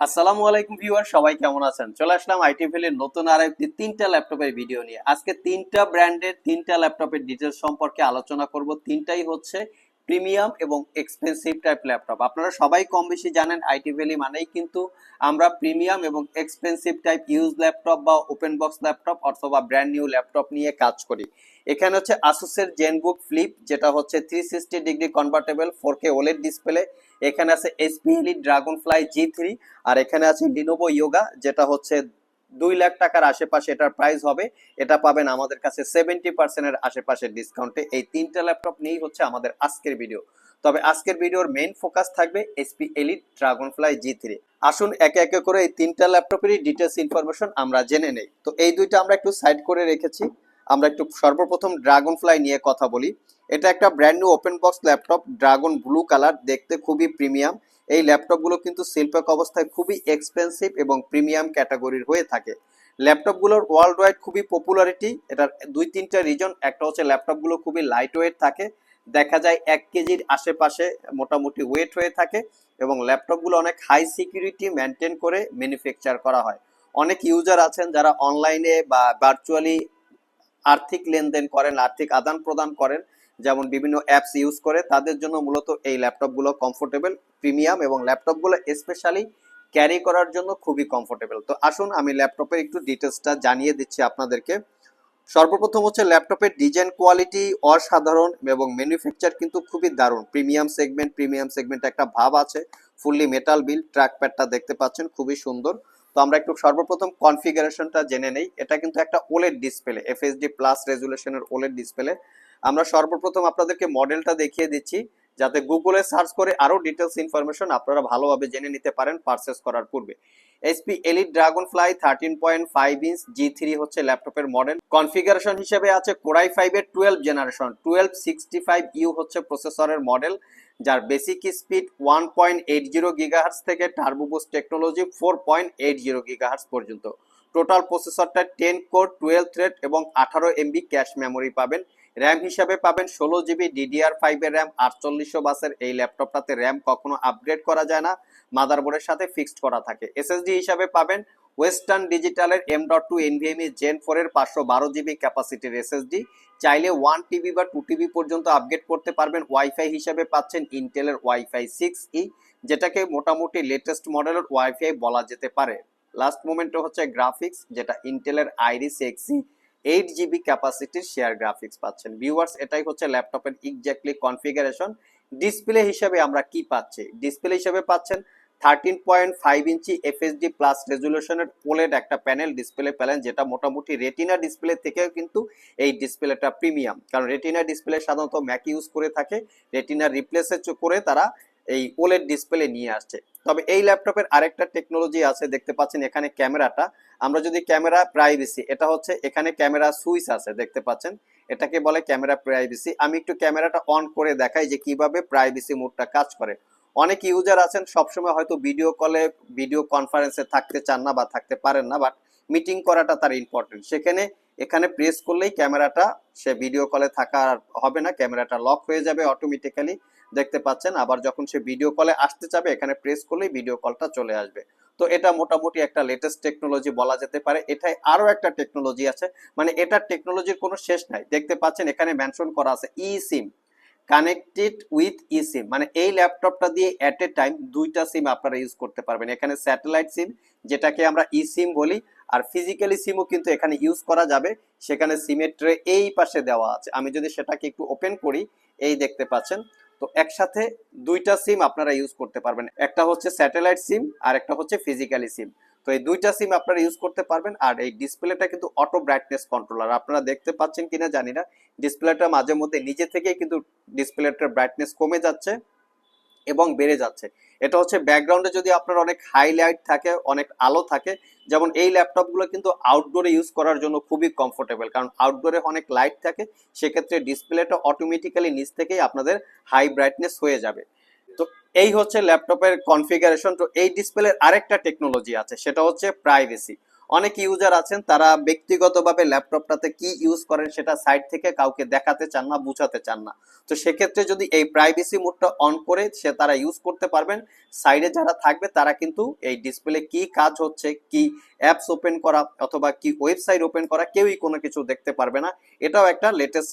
আসসালামু আলাইকুম ভিউয়ার, সবাই কেমন আছেন? চলে আসলাম আইটি ভ্যালির নতুন আর একটি তিনটা ল্যাপটপের ভিডিও নিয়ে। আজকে তিনটা ব্র্যান্ডের তিনটা ল্যাপটপের ডিটেলস সম্পর্কে আলোচনা করব। তিনটাই হচ্ছে প্রিমিয়াম এবং এক্সপেন্সিভ টাইপ ল্যাপটপ। আপনারা সবাই কম বেশি জানেন আইটি ভ্যালি মানেই কিন্তু আমরা প্রিমিয়াম এবং এক্সপেন্সিভ টাইপ ইউজ ল্যাপটপ বা ওপেন বক্স ল্যাপটপ অথবা ব্র্যান্ড নিউ ল্যাপটপ নিয়ে কাজ করি। এখানে হচ্ছে আসুসের জেনবুক ফ্লিপ যেটা হচ্ছে three sixty degree convertible four K OLED display এখানে আছে HP Elite Dragonfly G three আর এখানে আছে লিনোভো ইয়োগা যেটা হচ্ছে দুই লাখ টাকার আশেপাশে এটার প্রাইস হবে। এটা পাবেন আমাদের কাছে সেভেন্টি পার্সেন্টের আশেপাশে ডিসকাউন্টে এই তিনটা ল্যাপটপ নিয়েই হচ্ছে আমাদের আজকের ভিডিও তবে আজকের ভিডিওর মেইন ফোকাস থাকবে HP Elite Dragonfly G three আসুন একে একে করে এই তিনটা ল্যাপটপেরই ডিটেলস ইনফরমেশন আমরা জেনে নেই। তো এই দুইটা আমরা একটু সাইড করে রেখেছি। আমরা একটু সর্বপ্রথম ড্রাগন ফ্লাই নিয়ে কথা বলি। এটা একটা brand new open box laptop dragon blue colour দেখতে খুবই প্রিমিয়াম এই ল্যাপটপগুলো কিন্তু শিল্পক অবস্থায় খুবই এক্সপেন্সিভ এবং প্রিমিয়াম ক্যাটাগরির হয়ে থাকে। ল্যাপটপগুলোর ওয়ার্ল্ড ওয়াইড খুবই পপুলারিটি এটার দুই তিনটা রিজন একটা হচ্ছে ল্যাপটপগুলো খুবই লাইট ওয়েট থাকে। দেখা যায় এক কেজির আশেপাশে মোটামুটি ওয়েট হয়ে থাকে এবং ল্যাপটপগুলো অনেক হাই সিকিউরিটি মেনটেন করে ম্যানুফ্যাকচার করা হয়। অনেক ইউজার আছেন যারা অনলাইনে বা ভার্চুয়ালি আর্থিক লেনদেন করেন, আর্থিক আদান প্রদান করেন, যেমন বিভিন্ন অ্যাপস ইউজ করে, তাদের জন্য মূলত এই ল্যাপটপগুলো কমফোর্টেবল প্রিমিয়াম এবং ল্যাপটপগুলো স্পেশালি ক্যারি করার জন্য খুবই কমফোর্টেবল তো আসুন আমি ল্যাপটপের একটু ডিটেলসটা জানিয়ে দিচ্ছি আপনাদেরকে। সর্বপ্রথম হচ্ছে ল্যাপটপের ডিজাইন কোয়ালিটি অসাধারণ এবং ম্যানুফ্যাকচার কিন্তু খুবই দারুণ। প্রিমিয়াম সেগমেন্ট প্রিমিয়াম সেগমেন্ট একটা ভাব আছে ফুললি মেটাল বিল ট্র্যাক প্যাডটা দেখতে পাচ্ছেন, খুবই সুন্দর। তো আমরা একটু সর্বপ্রথম কনফিগারেশনটা জেনে নেই। এটা কিন্তু একটা ওলেড ডিসপ্লে এফএসডি প্লাস রেজুলেশনের ওলেড ডিসপ্লে। আমরা সর্বপ্রথম আপনাদেরকে মডেলটা দেখিয়ে দিচ্ছি, যাতে গুগলে সার্চ করে আরও ডিটেলস ইনফরমেশন আপনারা ভালোভাবে জেনে নিতে পারেন পারচেস করার পূর্বে। HP Elite Dragonfly thirteen point five inch G three হচ্ছে ল্যাপটপের মডেল। কনফিগারেশন হিসেবে আছে কোরাই ফাইভ এর twelve generation twelve sixty five U হচ্ছে প্রসেসরের মডেল। যার basic speed one point eight zero gigahertz থেকে turbo boost technology four point eight zero gigahertz পর্যন্ত। টোটাল প্রসেসরটা টেন কোর টুয়েলভ থ্রেড এবং আঠারো এমবি ক্যাশ মেমোরি পাবেন। র্যাম হিসাবে পাবেন ষোলো জিবি ডিডিআর ফাইভের র্যাম আটচল্লিশশো বাসের এই ল্যাপটপটাতে র্যাম কখনো আপগ্রেড করা যায় না। মাদারবোর্ডের সাথে ফিক্সড করা থাকে। এসএসডি হিসাবে পাবেন western ডিজিটালের M dot two NVMe Gen four এর পাঁচশো বারো জিবি ক্যাপাসিটির এসএসডি চাইলে ওয়ান টিবি বা টু টিবি পর্যন্ত আপগ্রেড করতে পারবেন। ওয়াইফাই হিসাবে পাচ্ছেন ইন্টেলের ওয়াইফাই সিক্স ই যেটাকে মোটামুটি লেটেস্ট মডেলের ওয়াইফাই বলা যেতে পারে। লাস্ট মোমেন্টে হচ্ছে গ্রাফিক্স যেটা ইন্টেলের আইরিস এক্সি এইট জিবি ক্যাপাসিটির শেয়ার গ্রাফিক্স পাচ্ছেন। ভিউয়ার্স এটাই হচ্ছে ল্যাপটপের এক্স্যাক্টলি কনফিগারেশন ডিসপ্লে হিসেবে আমরা কি পাচ্ছি? ডিসপ্লে হিসেবে পাচ্ছেন thirteen point five inch FHD plus রেজুলেশনের OLED একটা প্যানেল ডিসপ্লে পেলেন যেটা মোটামুটি রেটিনা ডিসপ্লে থেকেও কিন্তু এই ডিসপ্লেটা প্রিমিয়াম কারণ রেটিনা ডিসপ্লে সাধারণত ম্যাক ইউজ করে থাকে রেটিনা রিপ্লেসে করে তারা এই ওলেড ডিসপ্লে নিয়ে আসছে। তবে এই ল্যাপটপের আরেকটা টেকনোলজি আছে, দেখতে পাচ্ছেন এখানে ক্যামেরাটা। আমরা যদি ক্যামেরা প্রাইভেসি এটা হচ্ছে এখানে ক্যামেরা সুইচ আছে, দেখতে পাচ্ছেন? এটাকে বলে ক্যামেরা প্রাইভেসি আমি একটু ক্যামেরাটা অন করে দেখাই যে কীভাবে প্রাইভেসি মোডটা কাজ করে। অনেক ইউজার আছেন, সবসময় হয়তো ভিডিও কলে ভিডিও কনফারেন্সে থাকতে চান না বা থাকতে পারেন না বাট মিটিং করাটা তার ইম্পর্টেন্ট সেখানে, এখানে প্রেস করলেই ক্যামেরাটা সে ভিডিও কলে থাকা হবে না ক্যামেরাটা লক হয়ে যাবে অটোমেটিক্যালি দেখতে পাচ্ছেন, আবার যখন সে ভিডিও কলে আসতে চাবে, এখানে প্রেস করলেই ভিডিও কলটা চলে আসবে। তো এটা মোটামুটি একটা লেটেস্ট টেকনোলজি বলা যেতে পারে। এটাই আরও একটা টেকনোলজি আছে। মানে এটার টেকনোলজির কোনো শেষ নাই। দেখতে পাচ্ছেন, এখানে মেনশন করা আছে ই সিম কানেক্টেড উইথ ই সিম মানে এই ল্যাপটপটা দিয়ে এট এ টাইম দুইটা সিম আপনারা ইউজ করতে পারবেন। এখানে স্যাটেলাইট সিম যেটাকে আমরা ই সিম বলি, আর ফিজিক্যালি সিমও কিন্তু এখানে ইউজ করা যাবে। সেখানে সিমের ট্রে এই পাশে দেওয়া আছে। আমি যদি সেটাকে একটু ওপেন করি, এই দেখতে পাচ্ছেন। তো একসাথে দুইটা সিম আপনারা ইউজ করতে পারবেন। একটা হচ্ছে স্যাটেলাইট সিম আর একটা হচ্ছে ফিজিক্যালি সিম তো এই দুইটা সিম আপনারা ইউজ করতে পারবেন, আর এই ডিসপ্লেটা কিন্তু অটো ব্রাইটনেস কন্ট্রোলার আপনারা দেখতে পাচ্ছেন কিনা জানি না। ডিসপ্লেটা মাঝে মধ্যে নিজে থেকেই কিন্তু ডিসপ্লেটার ব্রাইটনেস কমে যাচ্ছে এবং বেড়ে যাচ্ছে। এটা হচ্ছে ব্যাকগ্রাউন্ডে যদি আপনার অনেক হাইলাইট থাকে, অনেক আলো থাকে, যেমন এই ল্যাপটপগুলো কিন্তু আউটডোরে ইউজ করার জন্য খুবই কমফোর্টেবল কারণ আউটডোরে অনেক লাইট থাকে, সেক্ষেত্রে ডিসপ্লেটা অটোমেটিক্যালি নিচ থেকেই আপনাদের হাই ব্রাইটনেস হয়ে যাবে। তো এই হচ্ছে ল্যাপটপের কনফিগারেশন তো এই ডিসপ্লের আরেকটা টেকনোলজি আছে সেটা হচ্ছে প্রাইভেসি অনেক ইউজার আছেন, তারা ব্যক্তিগতভাবে ল্যাপটপটাতে কি ইউজ করেন সেটা সাইড থেকে কাউকে দেখাতে চান না, বুঝাতে চান না। তো সেক্ষেত্রে যদি এই প্রাইভেসি মোডটা অন করে সে তারা ইউজ করতে পারবেন সাইডে যারা থাকবে তারা কিন্তু এই ডিসপ্লে কি কাজ হচ্ছে, কি অ্যাপস ওপেন করা অথবা কি ওয়েবসাইট ওপেন করা কেউই কোনো কিছু দেখতে পারবে না। এটাও একটা লেটেস্ট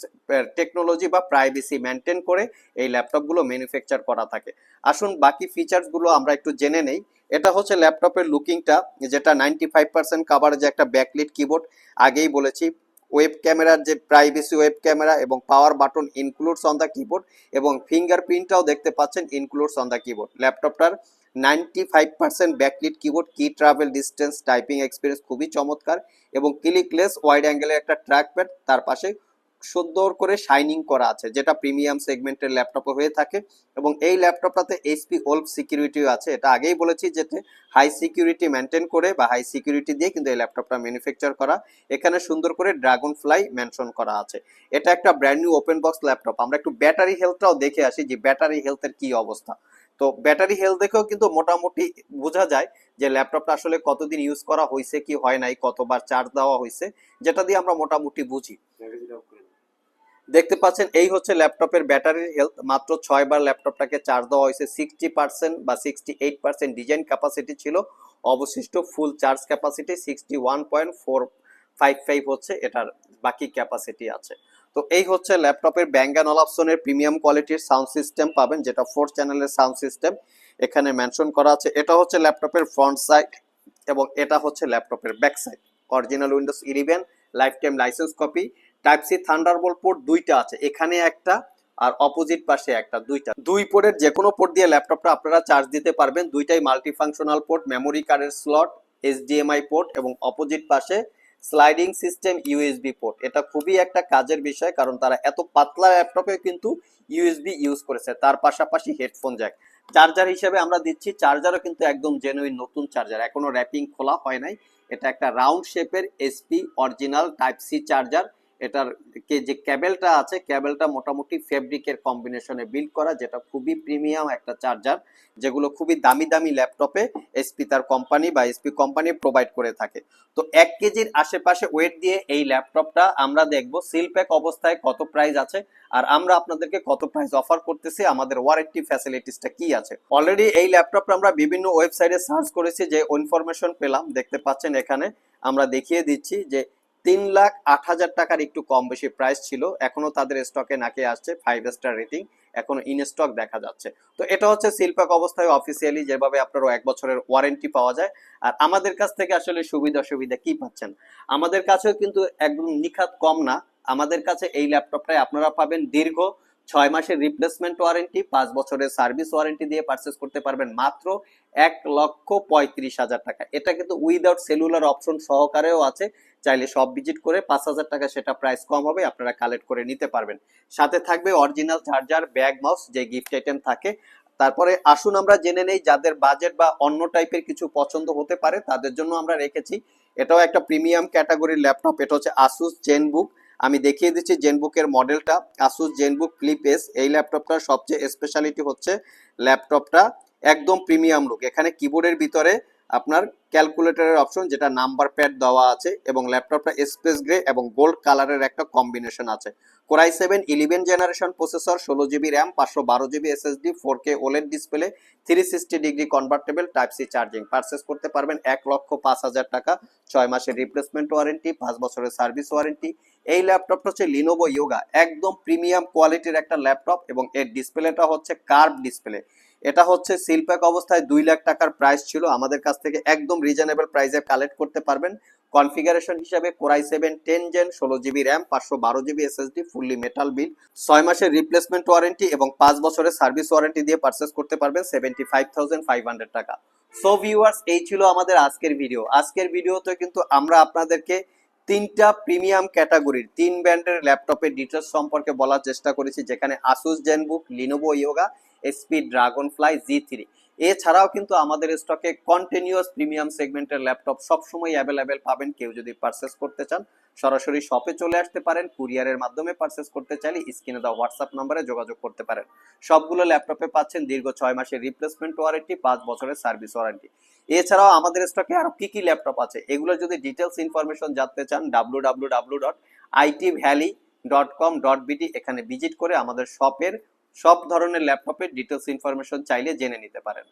টেকনোলজি বা প্রাইভেসি মেনটেন করে এই ল্যাপটপগুলো ম্যানুফ্যাকচার করা থাকে। আসুন বাকি ফিচার্সগুলো আমরা একটু জেনে নেই। এটা হচ্ছে ল্যাপটপের লুকিংটা যেটা নাইনটি ফাইভ পার্সেন্ট কাভারেজ একটা ব্যাকলিট কিবোর্ড আগেই বলেছি। ওয়েব ক্যামেরার যে প্রাইভেসি ওয়েব ক্যামেরা এবং power button includes on the keyboard এবং ফিঙ্গারপ্রিন্টটাও দেখতে পাচ্ছেন includes on the keyboard ল্যাপটপটার ninety five percent backlit keyboard key travel distance typing experience খুবই চমৎকার এবং ক্লিকলেস ওয়াইড অ্যাঙ্গেলের একটা ট্র্যাকপ্যাড তার পাশে সুন্দর করে শাইনিং করা আছে, যেটা প্রিমিয়াম সেগমেন্টের ল্যাপটপে হয়ে থাকে এবং এই ল্যাপটপটাতে এইচপি ওল্ড সিকিউরিটিও আছে। এটা আগেই বলেছি যেটা হাই সিকিউরিটি মেনটেন করে বা হাই সিকিউরিটি দিয়ে কিন্তু এই ল্যাপটপটা ম্যানুফ্যাকচার করা। এখানে সুন্দর করে ড্রাগন ফ্লাই মেনশন করা আছে। এটা একটা brand new open box laptop আমরা একটু ব্যাটারি হেলথটাও দেখে আসি যে ব্যাটারি হেলথের কি অবস্থা। তো ব্যাটারি হেলথ দেখেও কিন্তু মোটামুটি বোঝা যায় যে ল্যাপটপটা আসলে কতদিন ইউজ করা হয়েছে কি হয় নাই, কতবার চার্জ দেওয়া হয়েছে যেটা দিয়ে আমরা মোটামুটি বুঝি। দেখতে পাচ্ছেন, এই হচ্ছে ল্যাপটপের ব্যাটারির হেলথ মাত্র ছয় বার ল্যাপটপটাকে চার্জ দেওয়া হয়েছে। সিক্সটি পার্সেন্ট বা sixty eight percent design capacity ছিল। অবশিষ্ট full charge capacity sixty one point four five five হচ্ছে এটার বাকি ক্যাপাসিটি আছে। তো এই হচ্ছে ল্যাপটপের ব্যাঙ্গান অলাপসনের প্রিমিয়াম কোয়ালিটির সাউন্ড সিস্টেম পাবেন, যেটা ফোর চ্যানেলের সাউন্ড সিস্টেম এখানে মেনশন করা আছে। এটা হচ্ছে ল্যাপটপের ফ্রন্ট সাইড এবং এটা হচ্ছে ল্যাপটপের back side original Windows eleven lifetime licence copy type C Thunderbolt port দুইটা আছে, এখানে একটা আর অপোজিট পাশে একটা, দুইটা। দুই পোর্টের যে কোনো পোর্ট দিয়ে ল্যাপটপটা আপনারা চার্জ দিতে পারবেন, দুইটাই মাল্টি ফাংশনাল পোর্ট মেমোরি কার্ডের স্লট এইচডিএমআই পোর্ট এবং অপোজিট পাশে স্লাইডিং সিস্টেম ইউএসবি পোর্ট এটা খুবই একটা কাজের বিষয়, কারণ তারা এত পাতলা ল্যাপটপে কিন্তু ইউএসবি ইউজ করেছে, তার পাশাপাশি হেডফোন জ্যাক চার্জার হিসেবে আমরা দিচ্ছি চার্জারও কিন্তু একদম জেনুইন নতুন চার্জার এখনও র্যাপিং খোলা হয় নাই। এটা একটা রাউন্ড শেপের HP original type C charger এটার যে ক্যাবেলটা আছে, ক্যাবেলটা মোটামুটি ফেব্রিকের কম্বিনেশনে বিল্ড করা, যেটা খুবই প্রিমিয়াম একটা চার্জার যেগুলো খুবই দামি দামি ল্যাপটপে এসপি তার কোম্পানি বা এসপি কোম্পানি প্রোভাইড করে থাকে। তো এক কেজির আশেপাশে ওয়েট দিয়ে এই ল্যাপটপটা আমরা দেখব সিল প্যাক অবস্থায় কত প্রাইস আছে, আর আমরা আপনাদেরকে কত প্রাইস অফার করতেছি, আমাদের ওয়ারেন্টি ফ্যাসিলিটিসটা কি আছে। অলরেডি এই ল্যাপটপটা আমরা বিভিন্ন ওয়েবসাইটে সার্চ করেছি, যে ইনফরমেশন পেলাম, দেখতে পাচ্ছেন এখানে, আমরা দেখিয়ে দিচ্ছি যে তিন লাখ আট হাজার টাকার একটু কম বেশি প্রাইস ছিল। এখনও তাদের স্টকে নাকি আসছে ফাইভ স্টার রেটিং এখনও ইন স্টক দেখা যাচ্ছে। তো এটা হচ্ছে শিল্পক অবস্থায় অফিসিয়ালি যেভাবে আপনারও এক বছরের ওয়ারেন্টি পাওয়া যায়। আর আমাদের কাছ থেকে আসলে সুবিধা অসুবিধা কি পাচ্ছেন? আমাদের কাছেও কিন্তু একদম নিখাত কম না। আমাদের কাছে এই ল্যাপটপটাই আপনারা পাবেন দীর্ঘ ছয় মাসের রিপ্লেসমেন্ট ওয়ারেন্টি পাঁচ বছরের সার্ভিস ওয়ারেন্টি দিয়ে পারচেস করতে পারবেন মাত্র এক লক্ষ পঁয়ত্রিশ হাজার টাকা। এটা কিন্তু উইদাউট সেলুলার অপশন সহকারেও আছে। চাইলে সব ভিজিট করে পাঁচ হাজার টাকা সেটা প্রাইস কম হবে, আপনারা কালেক্ট করে নিতে পারবেন। সাথে থাকবে অরিজিনাল চার্জার ব্যাগ মাউস যে গিফট আইটেম থাকে। তারপরে আসুন আমরা জেনে নেই যাদের বাজেট বা অন্য টাইপের কিছু পছন্দ হতে পারে, তাদের জন্য আমরা রেখেছি। এটাও একটা প্রিমিয়াম ক্যাটাগরির ল্যাপটপ এটা হচ্ছে আসুস জেনবুক আমি দেখিয়ে দিচ্ছি জেনবুকের মডেলটা। আসুস জেনবুক ক্লিপ এস, এই ল্যাপটপটার সবচেয়ে স্পেশালিটি হচ্ছে ল্যাপটপটা একদম প্রিমিয়াম লুক এখানে কিবোর্ডের ভিতরে আপনার ক্যালকুলেটরের অপশন যেটা নাম্বার প্যাড দেওয়া আছে এবং ল্যাপটপটা স্পেস গ্রে এবং গোল্ড কালারের একটা কম্বিনেশন আছে। Core i seven eleven generation processor ষোলো জিবি র্যাম পাঁচশো বারো GB SSD four K OLED display three sixty degree convertible type C charging purchase করতে পারবেন এক লক্ষ পাঁচ হাজার টাকা, ছয় মাসের রিপ্লেসমেন্ট ওয়ারেন্টি পাঁচ বছরের সার্ভিস ওয়ারেন্টি এই ল্যাপটপটা হচ্ছে লিনোভো ইয়োগা একদম প্রিমিয়াম কোয়ালিটির একটা ল্যাপটপ এবং এর ডিসপ্লেটা হচ্ছে কার্ভ ডিসপ্লে এটা হচ্ছে সিলপ্যাক অবস্থায় দুই লাখ টাকার প্রাইস ছিল। আমাদের কাছ থেকে একদম রিজনেবল প্রাইসে কালেক্ট করতে পারবেন। কনফিগারেশন হিসাবে core i seven ten Gen ষোলো জিবি র্যাম পাঁচশো বারো GB SSD fully metal build ছয় মাসের রিপ্লেসমেন্ট ওয়ারেন্টি এবং পাঁচ বছরের সার্ভিস ওয়ারেন্টি দিয়ে পারচেস করতে পারবেন seventy five thousand five hundred টাকা। সো ভিউয়ার্স এই ছিল আমাদের আজকের ভিডিও আজকের ভিডিওতে কিন্তু আমরা আপনাদেরকে তিনটা প্রিমিয়াম ক্যাটাগরির, তিন ব্র্যান্ডের ল্যাপটপের ডিটেলস সম্পর্কে বলার চেষ্টা করেছি, যেখানে Asus Zenbook Lenovo Yoga HP Dragonfly G three এছাড়াও কিন্তু আমাদের স্টকে কন্টিনিউয়াস প্রিমিয়াম সেগমেন্টের ল্যাপটপ সবসময় অ্যাভেলেবেল পাবেন, কেউ যদি পারচেস করতে চান। সরাসরি শপে চলে আসতে পারেন কুরিয়ারের মাধ্যমে পারচেস করতে চাইলে স্ক্রিনে দেওয়া হোয়াটসঅ্যাপ নম্বরে যোগাযোগ করতে পারেন। সবগুলো ল্যাপটপে পাচ্ছেন দীর্ঘ ছয় মাসের রিপ্লেসমেন্ট ওয়ারেন্টি পাঁচ বছরের সার্ভিস ওয়ারেন্টি এছাড়াও আমাদের স্টকে আরও কি কি ল্যাপটপ আছে? এগুলো যদি ডিটেলস ইনফরমেশন জানতে চান W W W dot IT Valley dot com dot BD এখানে ভিজিট করে আমাদের শপের সব ধরনের ল্যাপটপের ডিটেলস ইনফরমেশন চাইলে জেনে নিতে পারেন।